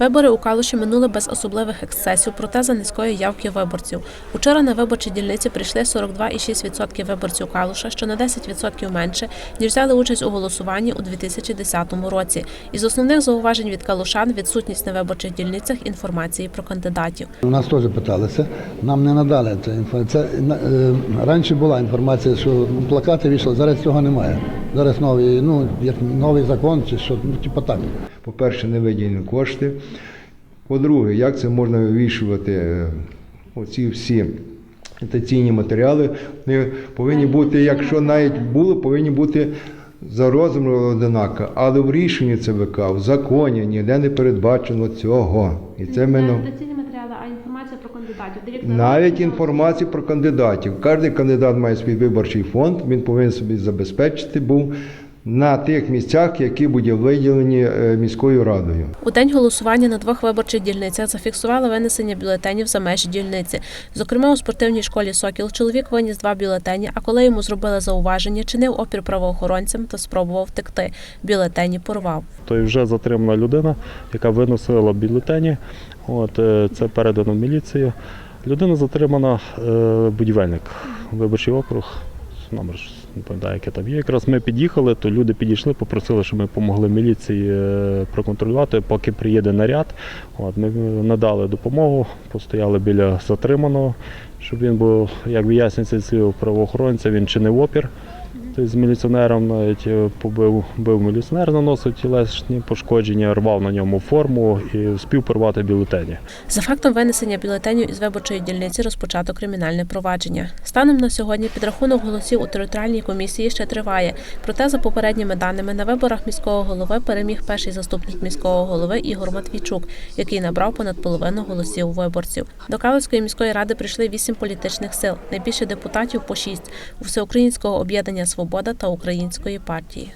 Вибори у Калуші минули без особливих ексцесів, проте за низької явки виборців. Учора на виборчі дільниці прийшли 42,6% виборців Калуша, що на 10% менше, ніж взяли участь у голосуванні у 2010 році. Із основних зауважень від калушан відсутність на виборчих дільницях інформації про кандидатів. У нас теж питалися, нам не надали. Це, е, раніше була інформація, що плакати вийшли, зараз цього немає. Зараз новий, ну, як новий закон чи що, ну, типу так. По-перше, не виділені кошти. По-друге, як це можна вивішувати е, оці всі агітаційні матеріали? Вони повинні бути, якщо навіть були, повинні бути за розміром одинаково. Але в рішенні ЦВК, в законі ніде не передбачено цього. І це ми агітаційні матеріали, а інформація про кандидатів. навіть інформацію про кандидатів. Кожен кандидат має свій виборчий фонд, він повинен собі забезпечити був на тих місцях, які будуть виділені е, міською радою. У день голосування на двох виборчих дільницях зафіксували винесення бюлетенів за межі дільниці. Зокрема, у спортивній школі Сокіл чоловік виніс два бюлетені, а коли йому зробили зауваження, чинив опір правоохоронцям та спробував втекти. Бюлетені порвав. Тобто вже затримана людина, яка виносила бюлетені. От, е, це передано в міліцію. Людина затримана е, будівельник, виборчий округ, номер не пам'ятаю, яке там є. Якраз ми під'їхали, то люди підійшли, попросили, щоб ми допомогли міліції е, проконтролювати, поки приїде наряд. От, ми надали допомогу, постояли біля затриманого, щоб він був, як вияснюється правоохоронця, він чинив опір. Тобто з міліціонером навіть е, побив бив міліціонер, наносив тілесні пошкодження, рвав на ньому форму і вспів порвати бюлетені. За фактом винесення бюлетенів із виборчої дільниці розпочато кримінальне провадження. Станом на сьогодні підрахунок голосів у територіальній комісії ще триває. Проте, за попередніми даними, на виборах міського голови переміг перший заступник міського голови Ігор Матвійчук, який набрав понад половину голосів виборців. До Калицької міської ради прийшли вісім політичних сил, найбільше депутатів по шість у всеукраїнського об'єднання Свобода та Української партії.